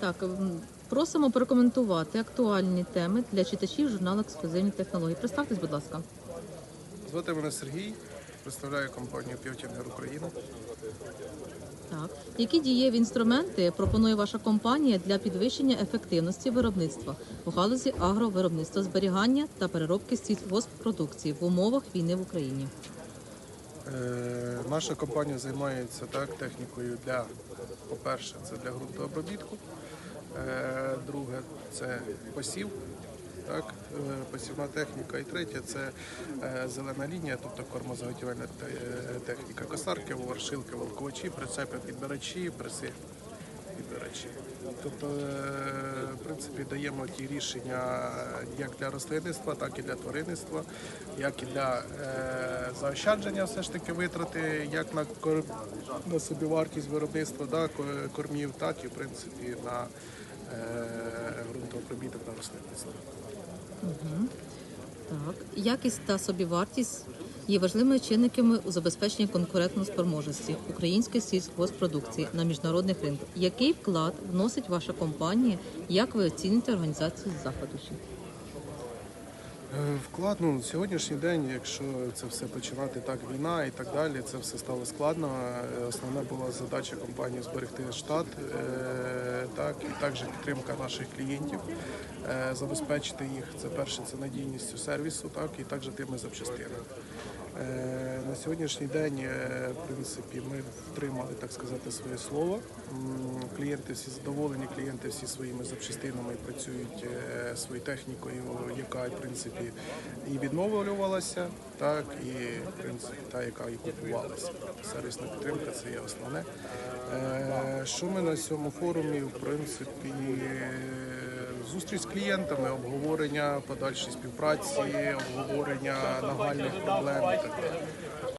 Так, просимо прокоментувати актуальні теми для читачів журналу Ексклюзивні технології. Представтесь, будь ласка. Звати мене Сергій, представляю компанію Півтінер Україна. Так, які дієві інструменти пропонує ваша компанія для підвищення ефективності виробництва у галузі агровиробництва, зберігання та переробки сільгосппродукції в умовах війни в Україні? Е, наша компанія займається так технікою для, по-перше, це для ґрунтообробітку. Е, друге, це посів, так, е, посівна техніка. І третє це е, зелена лінія, тобто кормозаготівельна техніка. Косарки, воршилки, волковачі, прицепи, підбирачі, преси. Підбирачі. Тобто, е, в принципі, даємо ті рішення як для рослинництва, так і для тваринництва, як і для е, заощадження все ж таки витрати, як на, кор... на собівартість виробництва да, кормів, так і в принципі на е, ґрунтообробіток на рослинництво. Так, якість та собівартість є важливими чинниками у забезпеченні конкурентності української сільськогоспродукції на міжнародних ринках. Який вклад вносить ваша компанія? Як ви оцінюєте організацію заходу? Е, Вклад ну, сьогоднішній день, якщо це все починати так, війна і так далі, це все стало складно. Е, Основна була задача компанії зберегти штат, е, так і також підтримка наших клієнтів, забезпечити їх. Це перше, це надійністю сервісу, так і також тими запчастинами. На сьогоднішній день, в принципі, ми втримали так сказати своє слово. Клієнти всі задоволені, клієнти всі своїми запчастинами працюють своєю технікою, яка в принципі і відновлювалася, так і в принципі та, яка і купувалася. Сервісна підтримка це є основне. Е, Що ми на цьому форумі, в принципі, зустріч з клієнтами, обговорення подальшої співпраці, обговорення нагальних проблем і так далі.